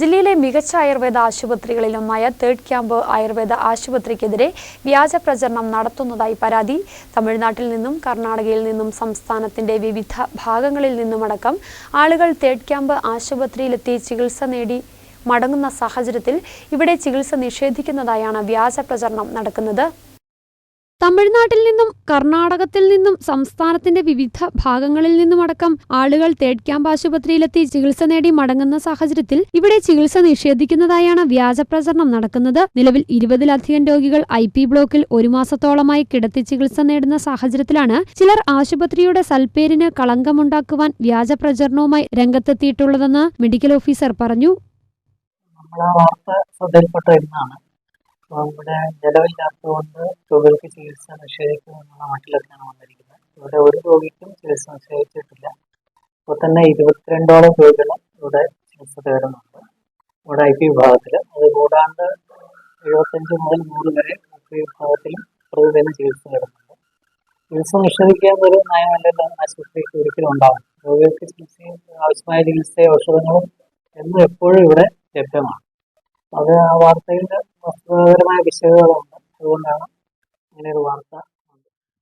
ജില്ലയിലെ മികച്ച ആയുർവേദ ആശുപത്രികളിലൊന്നായ തേർഡ് ക്യാമ്പ് ആയുർവേദ ആശുപത്രിക്കെതിരെ വ്യാജ പ്രചരണം നടത്തുന്നതായി പരാതി. തമിഴ്നാട്ടിൽ നിന്നും കർണാടകയിൽ നിന്നും സംസ്ഥാനത്തിന്റെ വിവിധ ഭാഗങ്ങളിൽ നിന്നുമടക്കം ആളുകൾ തേർഡ് ക്യാമ്പ് ആശുപത്രിയിലെത്തി ചികിത്സ നേടി മടങ്ങുന്ന സാഹചര്യത്തിൽ ഇവിടെ ചികിത്സ നിഷേധിക്കുന്നതായാണ് വ്യാജ പ്രചരണം നടക്കുന്നത്. തമിഴ്നാട്ടിൽ നിന്നും കർണാടകത്തിൽ നിന്നും സംസ്ഥാനത്തിന്റെ വിവിധ ഭാഗങ്ങളിൽ നിന്നുമടക്കം ആളുകൾ തേഡ് ക്യാമ്പ് ആശുപത്രിയിലെത്തി ചികിത്സ നേടി മടങ്ങുന്ന സാഹചര്യത്തിൽ ഇവിടെ ചികിത്സ നിഷേധിക്കുന്നതായാണ് വ്യാജ പ്രചരണം നടക്കുന്നത്. നിലവിൽ ഇരുപതിലധികം രോഗികൾ ഐ പി ബ്ലോക്കിൽ ഒരു മാസത്തോളമായി കിടത്തി ചികിത്സ നേടുന്ന സാഹചര്യത്തിലാണ് ചിലർ ആശുപത്രിയുടെ സൽപ്പേരിന് കളങ്കമുണ്ടാക്കുവാൻ വ്യാജ പ്രചരണവുമായി രംഗത്തെത്തിയിട്ടുള്ളതെന്ന് മെഡിക്കൽ ഓഫീസർ പറഞ്ഞു. ഇവിടെ ജലമില്ലാത്തതുകൊണ്ട് രോഗികൾക്ക് ചികിത്സ നിഷേധിക്കും എന്നുള്ള മട്ടിലൊക്കെയാണ് വന്നിരിക്കുന്നത്. ഇവിടെ ഒരു രോഗിക്കും ചികിത്സ നിഷേധിച്ചിട്ടില്ല. ഇപ്പോൾ തന്നെ ഇരുപത്തിരണ്ടോളം രോഗികൾ ഇവിടെ ചികിത്സ തേടുന്നുണ്ട്. ഇവിടെ ഐ പി വിഭാഗത്തിൽ അത് കൂടാണ്ട് എഴുപത്തഞ്ച് മുതൽ നൂറ് വരെ ഐ പി വിഭാഗത്തിലും പ്രതിദിന ചികിത്സ തേടുന്നുണ്ട്. ചികിത്സ നിഷേധിക്കാൻ ഒരു നയമല്ലല്ലോ ആശുപത്രിക്ക് ഒരിക്കലും ഉണ്ടാവും രോഗികൾക്ക് ചികിത്സയും ആവശ്യമായ ചികിത്സയും ഔഷധങ്ങളും എന്നും എപ്പോഴും ഇവിടെ ലഭ്യമാണ്. അത് ആ വാർത്തയിൽ വസ്തുതാപരമായ വിഷയങ്ങളുണ്ട് അതുകൊണ്ടാണ് അങ്ങനെ ഒരു വാർത്ത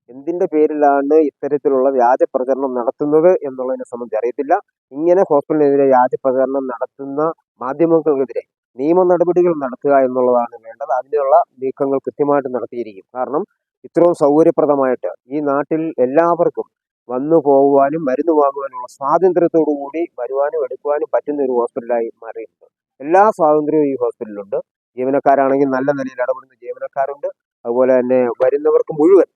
എന്തിന്റെ പേരിലാണ് ഇത്തരത്തിലുള്ള വ്യാജ പ്രചരണം നടത്തുന്നത് എന്നുള്ളതിനെ സംബന്ധിച്ച് അറിയത്തില്ല. ഇങ്ങനെ ഹോസ്പിറ്റലിനെതിരെ വ്യാജ പ്രചരണം നടത്തുന്ന മാധ്യമങ്ങൾക്കെതിരെ നിയമ നടപടികൾ നടത്തുക എന്നുള്ളതാണ് വേണ്ടത്. അതിനുള്ള നീക്കങ്ങൾ കൃത്യമായിട്ട് നടത്തിയിരിക്കും. കാരണം ഇത്രയും സൗകര്യപ്രദമായിട്ട് ഈ നാട്ടിൽ എല്ലാവർക്കും വന്നു പോകുവാനും മരുന്ന് വാങ്ങുവാനുമുള്ള സ്വാതന്ത്ര്യത്തോടു കൂടി വരുവാനും എടുക്കുവാനും പറ്റുന്ന ഒരു ഹോസ്പിറ്റലായി മാറിയിട്ടുണ്ട്. എല്ലാ സ്വാതന്ത്ര്യവും ഈ ഹോസ്പിറ്റലിലുണ്ട്. ജീവനക്കാരാണെങ്കിൽ നല്ല നിലയിൽ ഇടപെടുന്ന ജീവനക്കാരുണ്ട്. അതുപോലെ തന്നെ വരുന്നവർക്ക് മുഴുവൻ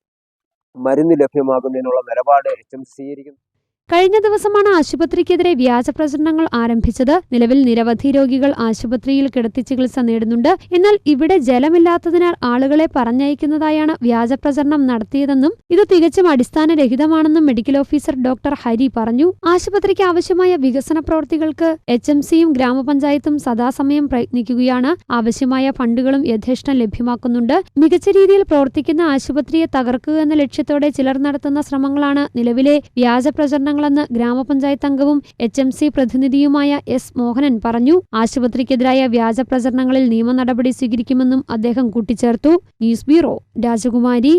മരുന്ന് ലഭ്യമാകുന്നതിനുള്ള നിലപാട് എച്ച് എം സ്വീകരിക്കുന്നു കഴിഞ്ഞ ദിവസമാണ് ആശുപത്രിക്കെതിരെ വ്യാജ പ്രചരണങ്ങൾ ആരംഭിച്ചത്. നിലവിൽ നിരവധി രോഗികൾ ആശുപത്രിയിൽ കിടത്തി ചികിത്സ നേടുന്നുണ്ട്. എന്നാൽ ഇവിടെ ജലമില്ലാത്തതിനാൽ ആളുകളെ പറഞ്ഞയക്കുന്നതായാണ് വ്യാജ പ്രചരണം നടത്തിയതെന്നും ഇത് തികച്ചും അടിസ്ഥാനരഹിതമാണെന്നും മെഡിക്കൽ ഓഫീസർ ഡോക്ടർ ഹരി പറഞ്ഞു. ആശുപത്രിക്ക് ആവശ്യമായ വികസന പ്രവൃത്തികൾക്ക് എച്ച് എം സിയും ഗ്രാമപഞ്ചായത്തും സദാസമയം പ്രയത്നിക്കുകയാണ്. ആവശ്യമായ ഫണ്ടുകളും യഥേഷ്ടം ലഭ്യമാക്കുന്നുണ്ട്. മികച്ച രീതിയിൽ പ്രവർത്തിക്കുന്ന ആശുപത്രിയെ തകർക്കുക എന്ന ലക്ഷ്യത്തോടെ ചിലർ നടത്തുന്ന ശ്രമങ്ങളാണ് നിലവിലെ വ്യാജ പ്രചരണങ്ങളെന്ന് ഗ്രാമപഞ്ചായത്ത് അംഗവും എച്ച് എം സി പ്രതിനിധിയുമായ എസ് മോഹനൻ പറഞ്ഞു. ആശുപത്രിക്കെതിരായ വ്യാജ പ്രചരണങ്ങളിൽ നിയമ നടപടി സ്വീകരിക്കുമെന്നും അദ്ദേഹം കൂട്ടിച്ചേർത്തു. ന്യൂസ് ബ്യൂറോ രാജകുമാരി.